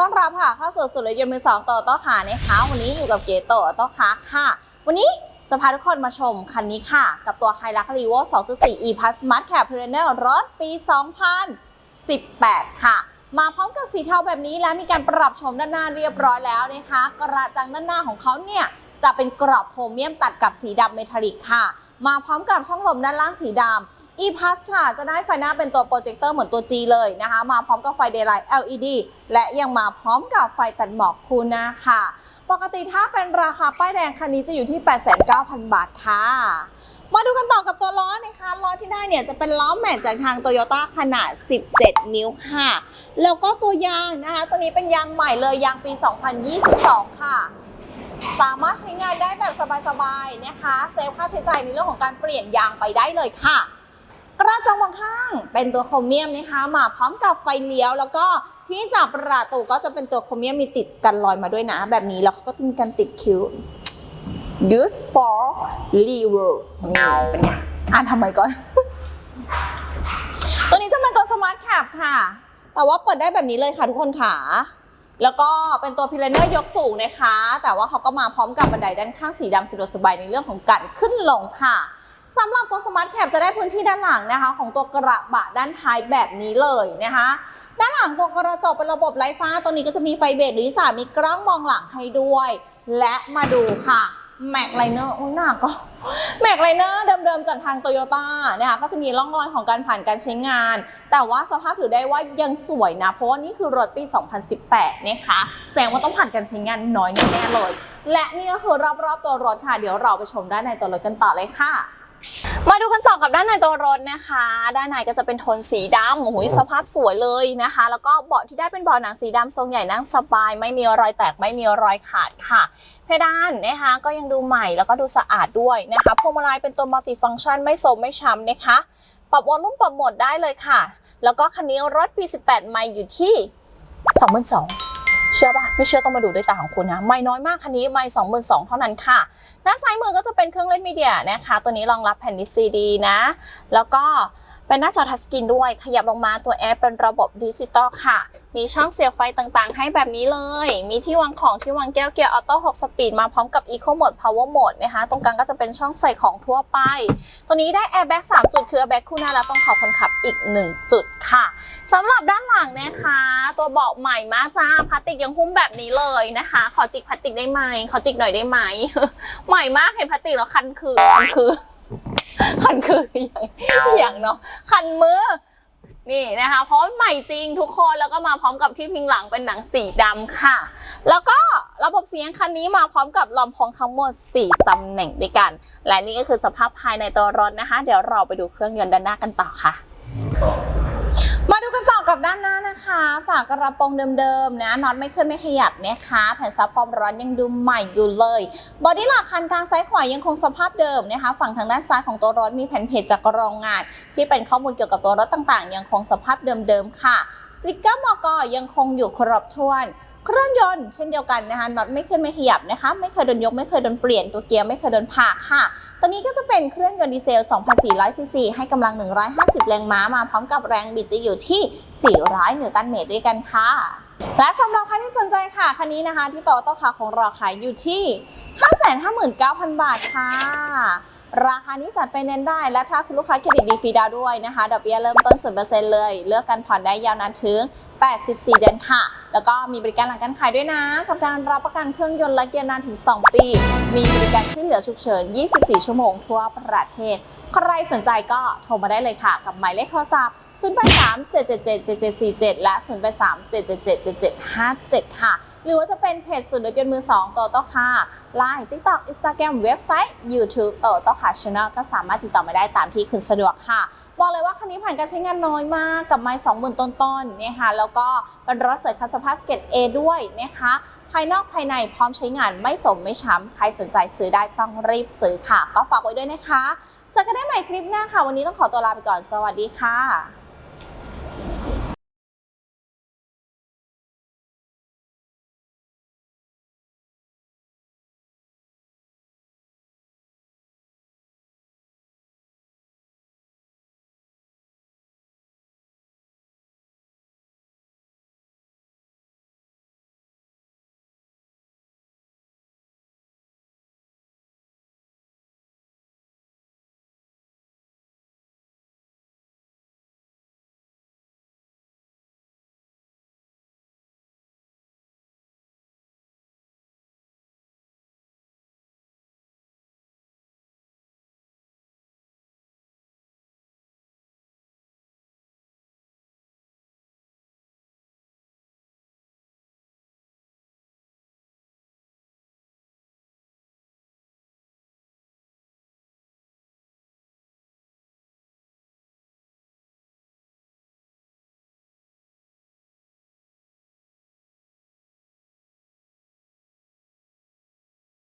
ต้อนรับค่ะเข้าสู่สุดเลยยนต์มือสองต่อโต้ขานะคะวันนี้อยู่กับเก๋โตโต้ขาค่ะ วันนี้จะพาทุกคนมาชมคันนี้ค่ะ กับตัว h i l u x r e v o 2.4 e Plus Smart Cab p r e n e r รถปี 2018 ค่ะ มาพร้อมกับสีเทาแบบนี้และมีการปรับโฉมด้านหน้าเรียบร้อยแล้วนะคะ กระจังด้านหน้าของเขาเนี่ยจะเป็นกรอบโครเมียมตัดกับสีดำเมทัลลิกค่ะ มาพร้อมกับช่องลมด้านล่างสีดำ e p a s ค่ะ จะได้ไฟหน้าเป็นตัวโปรเจคเตอร์เหมือนตัว G เลยนะคะ มาพร้อมกับไฟ Daylight LED และยังมาพร้อมกับไฟตัดหมอกคูหน้าค่ะ ปกติถ้าเป็นราคาป้ายแดงคันนี้จะอยู่ที่ 89,000 บาทค่ะ มาดูกันต่อกับตัวล้อนะคะล้อที่ได้เนี่ยจะเป็นล้อแม็กจากทางโตโยต้าขนาด 17 นิ้วค่ะ แล้วก็ตัวยางนะคะ ตัวนี้เป็นยางใหม่เลยยางปี 2022 ค่ะสามารถใช้งานได้แบบสบายๆนะคะ เซฟค่าใช้จ่ายในเรื่องของการเปลี่ยนยางไปได้เลยค่ะ กระจังมองข้างเป็นตัวโครเมียมนะคะมาพร้อมกับไฟเลี้ยว แล้วก็ที่จับประตูก็จะเป็นตัวโครเมียมมีติดกันรอยมาด้วยนะ แบบนี้แล้วเขาก็จะมีการติดคิ้ว good for lever นี่เป็นไงอ่านทำไมก่อน ตัวนี้จะเป็นตัวสมาร์ทแคปค่ะ แต่ว่าเปิดได้แบบนี้เลยค่ะทุกคนค่ะแล้วก็เป็นตัวพิลเนอร์ยกสูงนะคะ แต่ว่าเขาก็มาพร้อมกับบันไดด้านข้างสีดำสะดวกสบายในเรื่องของการขึ้นลงค่ะ สำหรับตัวสมาร์ทแคปจะได้พื้นที่ด้านหลังนะคะ ของตัวกระบะด้านท้ายแบบนี้เลยนะคะด้านหลังตัวกระจกเป็นระบบไร้ฟ้า ตัวนี้ก็จะมีไฟเบรกหรือสามีกล้องมองหลังให้ด้วย และมาดูค่ะแม็กไลเนอร์โอ้ยหนักก็แม็กไลเนอร์เดิมๆจากทางโตโยต้านะคะก็จะมีร่องรอยของการผ่านการใช้งาน แต่ว่าสภาพถือได้ว่ายังสวยนะ เพราะว่านี่คือรถปี 2018 นะคะ แสดงว่าต้องผ่านการใช้งานน้อยแน่ๆเลย และนี่ก็คือรอบๆตัวรถค่ะ เดี๋ยวเราไปชมด้านในตัวรถกันต่อเลยค่ะ มาดูกันต่อกับด้านในตัวรถนะคะ ด้านในก็จะเป็นโทนสีดำโอ้โหสภาพสวยเลยนะคะ แล้วก็เบาะที่ได้เป็นเบาะหนังสีดำทรงใหญ่นั่งสบาย ไม่มีรอยแตกไม่มีรอยขาดค่ะ เพดานนะคะก็ยังดูใหม่แล้วก็ดูสะอาดด้วยนะคะพวงมาลัยเป็นตัวมัลติฟังก์ชันไม่โสมไม่ช้ำนะคะ ปรับวอลลุ่มปรับโหมดได้เลยค่ะ แล้วก็คันนี้รถปี18 ไมล์อยู่ที่22,000 เชื่อปะไม่เชื่อต้องมาดูด้วยตาของคุณนะไม่น้อยมากคันนี้ไม่สองหมื่นสองเท่านั้นค่ะหน้าซ้ายมือก็จะเป็นเครื่องเล่นมีเดียนะคะ ตัวนี้รองรับแผ่นดิสซีดีนะ แล้วก็ เป็นหน้าจอทัชสกรีนด้วย ขยับลงมาตัวแอปเป็นระบบดิจิตอลค่ะ มีช่องเสียบไฟต่างๆ ให้แบบนี้เลย มีที่วางของที่วางแก้วเกียร์ออโต้6สปีดมาพร้อมกับ Eco Mode Power Mode นะคะ ตรงกลางก็จะเป็นช่องใส่ของทั่วไป ตัวนี้ได้แอร์แบ็ก3จุด คือแอร์แบ็กคู่หน้าและตรงเขาคนขับอีก 1 จุดค่ะสำหรับด้านหลังนะคะ ตัวเบาะใหม่มากจ้าพลาสติกยังหุ้มแบบนี้เลยนะคะ ขอจิกพลาสติกได้ไหมขอจิกหน่อยได้ไหมใหม่มากเห็นพลาสติกแล้วคันคือคันคือ คันคืออย่างอย่างเนาะคันมือนี่นะคะเพราะใหม่จริงทุกคนแล้วก็มาพร้อมกับที่พิงหลังเป็นหนังสีดำค่ะ แล้วก็ระบบเสียงคันนี้มาพร้อมกับลำโพงทั้งหมด 4ตำแหน่งด้วยกัน และนี่ก็คือสภาพภายในตัวรถนะคะ เดี๋ยวเราไปดูเครื่องยนต์ด้านหน้ากันต่อค่ะ มาดูกันต่อกับด้านหน้า นะคะ ฝากระโปรงเดิมๆนะน็อตไม่ขึ้นไม่ขยับนะคะ แผ่นซับความร้อนยังดูใหม่อยู่เลย บอดี้หลักคันกลางซ้ายขวายังคงสภาพเดิมนะคะ ฝั่งทางด้านซ้ายของตัวรถมีแผ่นเพจจากโรงงาน ที่เป็นข้อมูลเกี่ยวกับตัวรถต่างๆ ยังคงสภาพเดิมๆค่ะสติกเกอร์มอกยังคงอยู่ครบถ้วน เครื่องยนต์เช่นเดียวกันนะคะน็อตไม่ขึ้นไม่ขยับนะคะ ไม่เคยโดนยกไม่เคยโดนเปลี่ยนตัวเกียร์ไม่เคยโดนผากค่ะ ตัวนี้ก็จะเป็นเครื่องยนต์ดีเซล 2,400 ซีซี ให้กำลัง 150 แรงม้ามาพร้อมกับแรงบิดจะอยู่ที่ 400 นิวตันเมตรด้วยกันค่ะ และสำหรับใครที่สนใจค่ะคันนี้นะคะที่โตโต้คาของเราขายอยู่ที่ 559,000 บาทค่ะ ราคานี้จัดไปเน้นได้ และถ้าคุณลูกค้าเครดิตดีฟรีดาวด้วยนะคะดอกเบี้ยเริ่มต้น0%เลย เลือกกันผ่อนได้ยาวนานถึง 84 เดือนค่ะ แล้วก็มีบริการหลังการขายด้วยนะ กับการรับประกันเครื่องยนต์และเกียร์นานถึง 2 ปี มีบริการช่วยเหลือฉุกเฉิน 24 ชั่วโมงทั่วประเทศ ใครสนใจก็โทรมาได้เลยค่ะ กับหมายเลขโทรศัพท์ 083 777 7747 และ 083 777 7757 ค่ะ หรือว่าจะเป็นเพจสุดรถยนต์มือ2โตโต้ค่ะไลน์ TikTok Instagram เว็บไซต์ YouTube โตโต้ค่ะ Channel ก็สามารถติดต่อมาได้ตามที่คุณสะดวกค่ะบอกเลยว่าคันนี้ผ่านการใช้งานน้อยมากกับไม้20,000ต้นๆนะคะแล้วก็เป็นรถเสวยคัสภาพเกรด A ด้วยนะคะภายนอกภายในพร้อมใช้งานไม่สมไม่ช้ำ ใครสนใจซื้อได้ต้องรีบซื้อค่ะ ก็ฝากไว้ด้วยนะคะเจอกันได้ใหม่คลิปหน้าค่ะ วันนี้ต้องขอตัวลาไปก่อนสวัสดีค่ะ